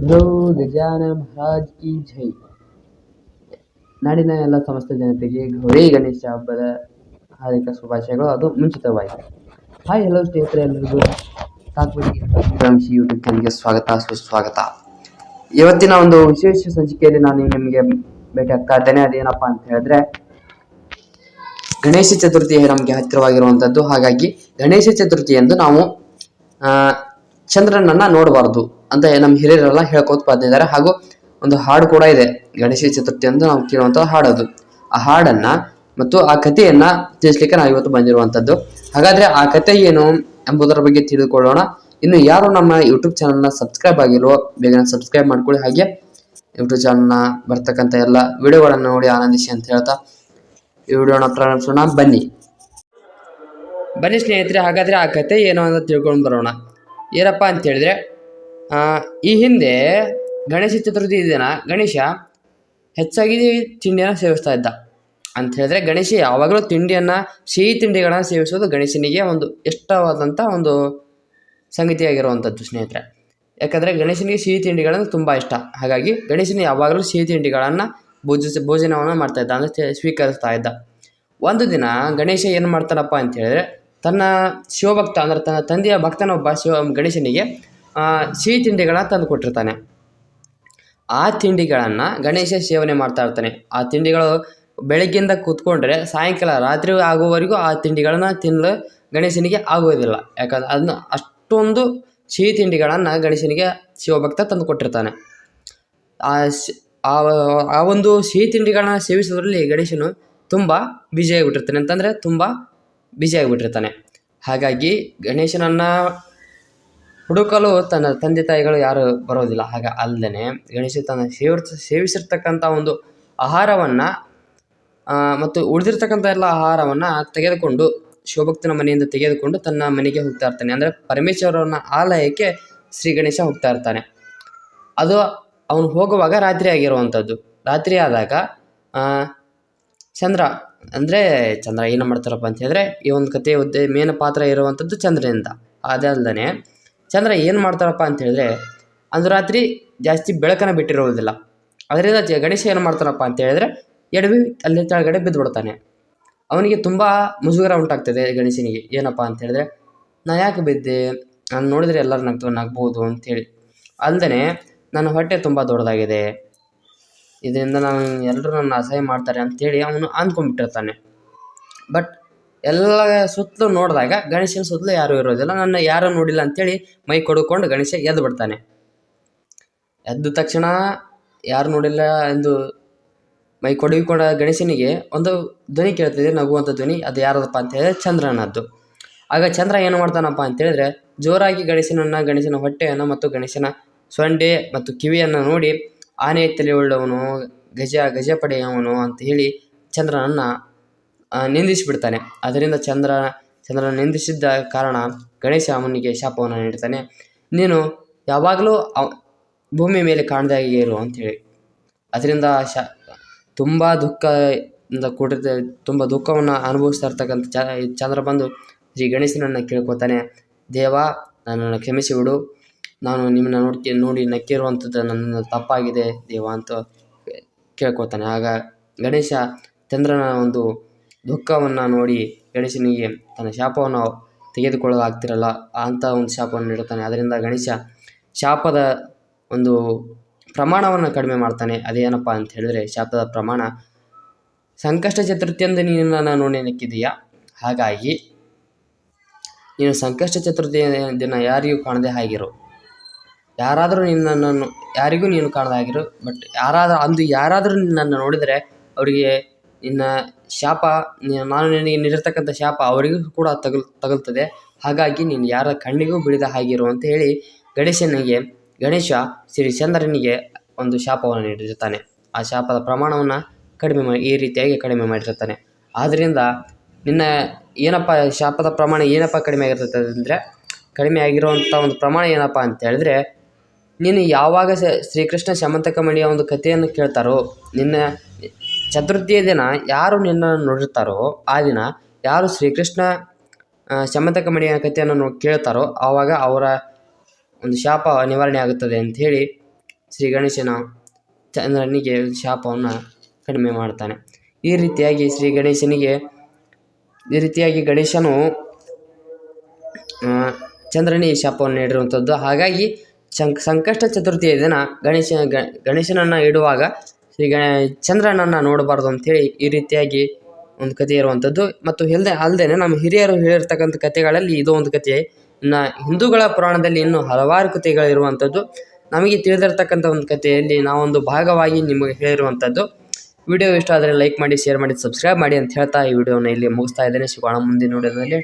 ಧ್ರುವ ಗಜಾನ ಮಹಾರಾಜ್ ಕಿ ಜೈ ನಾಡಿನ ಎಲ್ಲ ಸಮಸ್ತ ಜನತೆಗೆ ಗೌರಿ ಗಣೇಶ ಹಬ್ಬದ ಹಾರ್ದಿಕ ಶುಭಾಶಯಗಳು. ಅದು ಮುಂಚಿತವಾಗಿ ಹಾಯ್ ಹಲೋ ಸ್ನೇಹಿತರೆ ಎಲ್ಲರಿಗೂ ತಾತ್ಪರ್ಯ ವಂಶಿ ಯೂಟ್ಯೂಬ್ ಚಾನಲ್ಗೆ ಸ್ವಾಗತ, ಸುಸ್ವಾಗತ. ಇವತ್ತಿನ ಒಂದು ವಿಶೇಷ ಸಂಚಿಕೆಯಲ್ಲಿ ನಾನು ನಿಮಗೆ ಭೇಟಿ ಆಗ್ತಾ ಇದ್ದೇನೆ. ಅದೇನಪ್ಪ ಅಂತ ಹೇಳಿದ್ರೆ, ಗಣೇಶ ಚತುರ್ಥಿ ನಮಗೆ ಹತ್ತಿರವಾಗಿರುವಂಥದ್ದು ಹಾಗಾಗಿ ಗಣೇಶ ಚತುರ್ಥಿ ಎಂದು ನಾವು ಚಂದ್ರನನ್ನ ನೋಡಬಾರ್ದು. ಅಂತ ನಮ್ಮ ಹಿರಿಯರೆಲ್ಲ ಹೇಳ್ಕೊತ ಬಂದಿದ್ದಾರೆ. ಹಾಗೂ ಒಂದು ಹಾಡು ಕೂಡ ಇದೆ. ಗಣೇಶ ಚತುರ್ಥಿ ಅಂತ ನಾವು ಕೇಳುವಂಥ ಹಾಡದು. ಆ ಹಾಡನ್ನ ಮತ್ತು ಆ ಕಥೆಯನ್ನ ತಿಳಿಸ್ಲಿಕ್ಕೆ ನಾವು ಇವತ್ತು ಬಂದಿರುವಂತದ್ದು. ಹಾಗಾದ್ರೆ ಆ ಕಥೆ ಏನು ಎಂಬುದರ ಬಗ್ಗೆ ತಿಳಿದುಕೊಳ್ಳೋಣ. ಇನ್ನು ಯಾರು ನಮ್ಮ ಯೂಟ್ಯೂಬ್ ಚಾನಲ್ನ ಸಬ್ಸ್ಕ್ರೈಬ್ ಆಗಿಲ್ವೋ ಬೇಗನೆ ಸಬ್ಸ್ಕ್ರೈಬ್ ಮಾಡ್ಕೊಳ್ಳಿ. ಹಾಗೆ ಯೂಟ್ಯೂಬ್ ಚಾನಲ್ನ ಬರ್ತಕ್ಕಂಥ ಎಲ್ಲ ವಿಡಿಯೋಗಳನ್ನು ನೋಡಿ ಆನಂದಿಸಿ ಅಂತ ಹೇಳ್ತಾ ಈ ವಿಡಿಯೋನ ಪ್ರಾರಂಭಿಸೋಣ. ಬನ್ನಿ. ಬನ್ನಿ ಸ್ನೇಹಿತರೆ, ಹಾಗಾದರೆ ಆ ಕತೆ ಏನು ಅಂತ ತಿಳ್ಕೊಂಡು ಬರೋಣ. ಏನಪ್ಪ ಅಂತ ಹೇಳಿದ್ರೆ ಈ ಹಿಂದೆ ಗಣೇಶ ಚತುರ್ಥಿ ದಿನ ಗಣೇಶ ಹೆಚ್ಚಾಗಿ ತಿಂಡಿಯನ್ನು ಸೇವಿಸ್ತಾ ಇದ್ದ. ಅಂತ ಹೇಳಿದ್ರೆ ಗಣೇಶ ಯಾವಾಗಲೂ ತಿಂಡಿಯನ್ನು, ಸಿಹಿ ತಿಂಡಿಗಳನ್ನು ಸೇವಿಸೋದು ಗಣೇಶನಿಗೆ ಒಂದು ಇಷ್ಟವಾದಂಥ ಒಂದು ಸಂಗತಿಯಾಗಿರುವಂಥದ್ದು ಸ್ನೇಹಿತರೆ. ಯಾಕಂದರೆ ಗಣೇಶನಿಗೆ ಸಿಹಿ ತಿಂಡಿಗಳನ್ನು ತುಂಬ ಇಷ್ಟ. ಹಾಗಾಗಿ ಗಣೇಶನ ಯಾವಾಗಲೂ ಸಿಹಿ ತಿಂಡಿಗಳನ್ನು ಭೋಜಿಸಿ ಭೋಜನವನ್ನು ಮಾಡ್ತಾ ಇದ್ದ, ಅಂದರೆ ಸ್ವೀಕರಿಸ್ತಾ ಇದ್ದ. ಒಂದು ದಿನ ಗಣೇಶ ಏನು ಮಾಡ್ತಾನಪ್ಪ ಅಂತ ಹೇಳಿದ್ರೆ ತನ್ನ ಶಿವಭಕ್ತ, ಅಂದರೆ ತನ್ನ ತಂದೆಯ ಭಕ್ತನೊಬ್ಬ ಶಿವ, ಗಣೇಶನಿಗೆ ಸಿಹಿ ತಿಂಡಿಗಳನ್ನು ತಂದು ಕೊಟ್ಟಿರ್ತಾನೆ. ಆ ತಿಂಡಿಗಳನ್ನು ಗಣೇಶ ಸೇವನೆ ಮಾಡ್ತಾ ಇರ್ತಾನೆ. ಆ ತಿಂಡಿಗಳು ಬೆಳಗ್ಗೆಯಿಂದ ಕೂತ್ಕೊಂಡ್ರೆ ಸಾಯಂಕಾಲ ರಾತ್ರಿ ಆಗುವವರೆಗೂ ಆ ತಿಂಡಿಗಳನ್ನು ತಿನ್ನಲು ಗಣೇಶನಿಗೆ ಆಗುವುದಿಲ್ಲ ಯಾಕಂದ್ರೆ ಅದನ್ನ ಅಷ್ಟೊಂದು ಸಿಹಿ ತಿಂಡಿಗಳನ್ನು ಗಣೇಶನಿಗೆ ಶಿವಭಕ್ತ ತಂದು ಕೊಟ್ಟಿರ್ತಾನೆ. ಆ ಆ ಒಂದು ಸಿಹಿ ತಿಂಡಿಗಳನ್ನ ಸೇವಿಸೋದ್ರಲ್ಲಿ ಗಣೇಶನು ತುಂಬ ಬ್ಯುಸಿಯಾಗಿಬಿಟ್ಟಿರ್ತಾನೆ ಅಂತಂದರೆ ತುಂಬ ಬ್ಯುಸಿಯಾಗಿಬಿಟ್ಟಿರ್ತಾನೆ ಹಾಗಾಗಿ ಗಣೇಶನನ್ನು ಹುಡುಕಲು ತನ್ನ ತಂದೆ ತಾಯಿಗಳು ಯಾರು ಬರೋದಿಲ್ಲ. ಹಾಗ ಅಲ್ಲದೆ ಗಣೇಶ ತನ್ನ ಸೇವಿಸ್ ಸೇವಿಸಿರ್ತಕ್ಕಂಥ ಒಂದು ಆಹಾರವನ್ನು ಮತ್ತು ಉಳಿದಿರ್ತಕ್ಕಂಥ ಎಲ್ಲ ಆಹಾರವನ್ನು ತೆಗೆದುಕೊಂಡು, ಶಿವಭಕ್ತನ ಮನೆಯಿಂದ ತೆಗೆದುಕೊಂಡು ತನ್ನ ಮನೆಗೆ ಹೋಗ್ತಾ ಇರ್ತಾನೆ. ಅಂದರೆ ಪರಮೇಶ್ವರನ ಆಲಯಕ್ಕೆ ಶ್ರೀ ಗಣೇಶ ಹೋಗ್ತಾ ಇರ್ತಾನೆ. ಅದು ಅವನು ಹೋಗುವಾಗ ರಾತ್ರಿ ಆಗಿರುವಂಥದ್ದು. ರಾತ್ರಿ ಆದಾಗ ಚಂದ್ರ, ಅಂದರೆ ಚಂದ್ರ ಏನು ಮಾಡ್ತಾರಪ್ಪ ಅಂತ ಹೇಳಿದ್ರೆ ಈ ಒಂದು ಕಥೆಯ ಉದ್ದೇ ಮೇನ ಪಾತ್ರ ಇರುವಂಥದ್ದು ಚಂದ್ರನಿಂದ. ಅದಲ್ಲದೆ ಚಂದ್ರ ಏನು ಮಾಡ್ತಾರಪ್ಪ ಅಂತ ಹೇಳಿದ್ರೆ, ಅಂದು ರಾತ್ರಿ ಜಾಸ್ತಿ ಬೆಳಕನ್ನು ಬಿಟ್ಟಿರುವುದಿಲ್ಲ. ಅದರಿಂದ ಜ- ಗಣೇಶ ಏನು ಮಾಡ್ತಾರಪ್ಪ ಅಂತ ಹೇಳಿದ್ರೆ, ಎಡವಿ ಅಲ್ಲಿ ಕೆಳಗಡೆ ಬಿದ್ದು ಬಿಡ್ತಾನೆ ಅವನಿಗೆ ತುಂಬ ಮುಜುಗರ ಉಂಟಾಗ್ತದೆ ಗಣೇಶನಿಗೆ. ಏನಪ್ಪ ಅಂತ ಹೇಳಿದ್ರೆ ನಾನು ಯಾಕೆ ಬಿದ್ದೆ? ನಾನು ನೋಡಿದರೆ ಎಲ್ಲರೂ ನಗ್ತು, ನಗ್ಬೋದು ಅಂಥೇಳಿ ಅಲ್ಲದೆ ನನ್ನ ಹೊಟ್ಟೆ ತುಂಬ ದೊಡ್ಡದಾಗಿದೆ. ಇದರಿಂದ ನಾನು ಎಲ್ಲರೂ ನನ್ನ ಅಸಹ್ಯ ಮಾಡ್ತಾರೆ ಅಂಥೇಳಿ ಅವನು ಅಂದ್ಕೊಂಡ್ಬಿಟ್ಟಿರ್ತಾನೆ ಬಟ್ ಎಲ್ಲ ಸುತ್ತಲೂ ನೋಡಿದಾಗ ಗಣೇಶನ ಸುತ್ತಲೂ ಯಾರೂ ಇರೋದಿಲ್ಲ. ನನ್ನ ಯಾರೂ ನೋಡಿಲ್ಲ ಅಂತೇಳಿ ಮೈ ಕೊಡುಕೊಂಡು ಗಣೇಶ ಎದ್ದು ಬಿಡ್ತಾನೆ. ಎದ್ದ ತಕ್ಷಣ ಯಾರು ನೋಡಿಲ್ಲ ಎಂದು ಮೈ ಕೊಡುಕೊಂಡ ಗಣೇಶನಿಗೆ ಒಂದು ಧ್ವನಿ ಕೇಳ್ತಿದೆ ನಗುವಂಥ ಧ್ವನಿ. ಅದು ಯಾರದಪ್ಪ ಅಂತ ಹೇಳಿದ್ರೆ ಚಂದ್ರನದ್ದು. ಆಗ ಚಂದ್ರ ಏನು ಮಾಡ್ತಾನಪ್ಪ ಅಂತೇಳಿದ್ರೆ ಜೋರಾಗಿ ಗಣೇಶನನ್ನು, ಗಣೇಶನ ಹೊಟ್ಟೆಯನ್ನು ಮತ್ತು ಗಣೇಶನ ಸೊಂಡೆ ಮತ್ತು ಕಿವಿಯನ್ನು ನೋಡಿ ಆನೆ ತಲೆ ಉಳ್ಳವನು, ಗಜ ಗಜ ಪಡೆಯವನು ಅಂತ ಹೇಳಿ ಚಂದ್ರನನ್ನು ನಿಂದಿಸಿಬಿಡ್ತಾನೆ. ಅದರಿಂದ ಚಂದ್ರ ಚಂದ್ರನ ನಿಂದಿಸಿದ್ದ ಕಾರಣ ಗಣೇಶ ಅವನಿಗೆ ಶಾಪವನ್ನು ನೀಡ್ತಾನೆ. ನೀನು ಯಾವಾಗಲೂ ಅವ, ಭೂಮಿ ಮೇಲೆ ಕಾಣದಾಗೆ ಇರು ಅಂಥೇಳಿ ಅದರಿಂದ ಶಾ, ತುಂಬ ದುಃಖದಿಂದ ಕೂಡಿದ, ತುಂಬ ದುಃಖವನ್ನು ಅನುಭವಿಸ್ತಾ ಇರ್ತಕ್ಕಂಥ ಚಂದ್ರ ಬಂದು ಶ್ರೀ ಗಣೇಶನನ್ನು ಕೇಳ್ಕೊತಾನೆ. ದೇವ, ನನ್ನನ್ನು ಕ್ಷಮಿಸಿ ಬಿಡು. ನಾನು ನಿಮ್ಮನ್ನ ನೋಡ್ತಿ ನೋಡಿ ನಕ್ಕಿರುವಂಥದ್ದು ನನ್ನ ತಪ್ಪಾಗಿದೆ ದೇವ ಅಂತ ಕೇಳ್ಕೊತಾನೆ. ಆಗ ಗಣೇಶ ಚಂದ್ರನ ಒಂದು ದುಃಖವನ್ನು ನೋಡಿ ಗಣೇಶನಿಗೆ ತನ್ನ ಶಾಪವನ್ನು ತೆಗೆದುಕೊಳ್ಳಲಾಗ್ತಿರಲ್ಲ, ಅಂತ ಒಂದು ಶಾಪವನ್ನು ನೀಡುತ್ತಾನೆ. ಅದರಿಂದ ಗಣೇಶ ಶಾಪದ ಒಂದು ಪ್ರಮಾಣವನ್ನು ಕಡಿಮೆ ಮಾಡ್ತಾನೆ. ಅದೇನಪ್ಪ ಅಂತ ಹೇಳಿದ್ರೆ, ಶಾಪದ ಪ್ರಮಾಣ, ಸಂಕಷ್ಟ ಚತುರ್ಥಿಯಂದು ನೀನು ನನ್ನ ನೋಡಿ ನಕ್ಕಿದೀಯಾ ಹಾಗಾಗಿ, ನೀನು ಸಂಕಷ್ಟ ಚತುರ್ಥಿಯ ದಿನ ಯಾರಿಗೂ ಕಾಣದೆ ಆಗಿರು. ಯಾರಾದರೂ ನಿನ್ನನ್ನು, ಯಾರಿಗೂ ನೀನು ಕಾಣದೆ ಆಗಿರು ಬಟ್ ಯಾರಾದರೂ ಅಂದು ಯಾರಾದರೂ ನಿನ್ನನ್ನು ನೋಡಿದರೆ, ಅವರಿಗೆ ನಿನ್ನ ಶಾಪ ನಾನು ನಿನಗೆ ನೀಡಿರ್ತಕ್ಕಂಥ ಶಾಪ ಅವರಿಗೂ ಕೂಡ ತಗಲ್, ತಗುಲ್ತದೆ. ಹಾಗಾಗಿ ನೀನು ಯಾರ ಕಣ್ಣಿಗೂ ಬಿಡಿದ ಹಾಗಿರು ಅಂತ ಹೇಳಿ ಗಣೇಶನಿಗೆ, ಗಣೇಶ ಶ್ರೀ ಚಂದ್ರನಿಗೆ ಒಂದು ಶಾಪವನ್ನು ನೀಡಿರ್ತಾನೆ ಆ ಶಾಪದ ಪ್ರಮಾಣವನ್ನು ಕಡಿಮೆ ಮಾಡಿ ಈ ರೀತಿಯಾಗಿ ಕಡಿಮೆ ಮಾಡಿರ್ತಾನೆ ಆದ್ದರಿಂದ ನಿನ್ನ ಏನಪ್ಪ, ಶಾಪದ ಪ್ರಮಾಣ ಏನಪ್ಪ ಕಡಿಮೆ ಆಗಿರ್ತದೆ ಅಂದರೆ, ಕಡಿಮೆ ಆಗಿರುವಂಥ ಒಂದು ಪ್ರಮಾಣ ಏನಪ್ಪ ಅಂತ ಹೇಳಿದ್ರೆ, ನೀನು ಯಾವಾಗ ಶ್ರೀಕೃಷ್ಣ ಶಮಂತಕ ಮಣಿಯ ಒಂದು ಕಥೆಯನ್ನು ಕೇಳ್ತಾರೋ, ನಿನ್ನ ಚತುರ್ಥಿಯ ದಿನ ಯಾರು ನಿನ್ನನ್ನು ನೋಡಿರ್ತಾರೋ, ಆ ದಿನ ಯಾರು ಶ್ರೀಕೃಷ್ಣ ಶಮತಕ ಮಣಿಯ ಕಥೆಯನ್ನು ಕೇಳ್ತಾರೋ, ಆವಾಗ ಅವರ ಒಂದು ಶಾಪ ನಿವಾರಣೆ ಆಗುತ್ತದೆ ಅಂಥೇಳಿ ಶ್ರೀ ಗಣೇಶನ ಚಂದ್ರನಿಗೆ ಶಾಪವನ್ನು ಕಡಿಮೆ ಮಾಡ್ತಾನೆ. ಈ ರೀತಿಯಾಗಿ ಶ್ರೀ ಗಣೇಶನಿಗೆ, ಈ ರೀತಿಯಾಗಿ ಗಣೇಶನು ಚಂದ್ರನಿಗೆ ಶಾಪವನ್ನು ನೀಡಿರುವಂಥದ್ದು. ಹಾಗಾಗಿ ಸಂಕಷ್ಟ ಚತುರ್ಥಿಯ ದಿನ ಗಣೇಶ, ಗಣೇಶನನ್ನು ಇಡುವಾಗ ಶ್ರೀ ಚಂದ್ರನನ್ನ ನೋಡಬಾರ್ದು ಅಂಥೇಳಿ ಈ ರೀತಿಯಾಗಿ ಒಂದು ಕಥೆ ಇರುವಂಥದ್ದು. ಮತ್ತು ಇಲ್ಲದೆ ಅಲ್ಲದೆ ನಮ್ಮ ಹಿರಿಯರು ಹೇಳಿರ್ತಕ್ಕಂಥ ಕಥೆಗಳಲ್ಲಿ ಇದು ಒಂದು ಕಥೆ. ಇನ್ನು ಹಿಂದೂಗಳ ಪುರಾಣದಲ್ಲಿ ಇನ್ನೂ ಹಲವಾರು ಕಥೆಗಳಿರುವಂಥದ್ದು ನಮಗೆ ತಿಳಿದಿರ್ತಕ್ಕಂಥ ಒಂದು ಕಥೆಯಲ್ಲಿ ನಾವೊಂದು ಭಾಗವಾಗಿ ನಿಮಗೆ ಹೇಳಿರುವಂಥದ್ದು. ವಿಡಿಯೋ ಇಷ್ಟ ಆದರೆ ಲೈಕ್ ಮಾಡಿ, ಶೇರ್ ಮಾಡಿ, ಸಬ್ಸ್ಕ್ರೈಬ್ ಮಾಡಿ ಅಂತ ಹೇಳ್ತಾ ಈ ವಿಡಿಯೋನ ಇಲ್ಲಿ ಮುಗಿಸ್ತಾ ಇದ್ದೇನೆ. ಸಿಗೋಣ ಮುಂದಿನ ವಿಡಿಯೋದಲ್ಲಿ.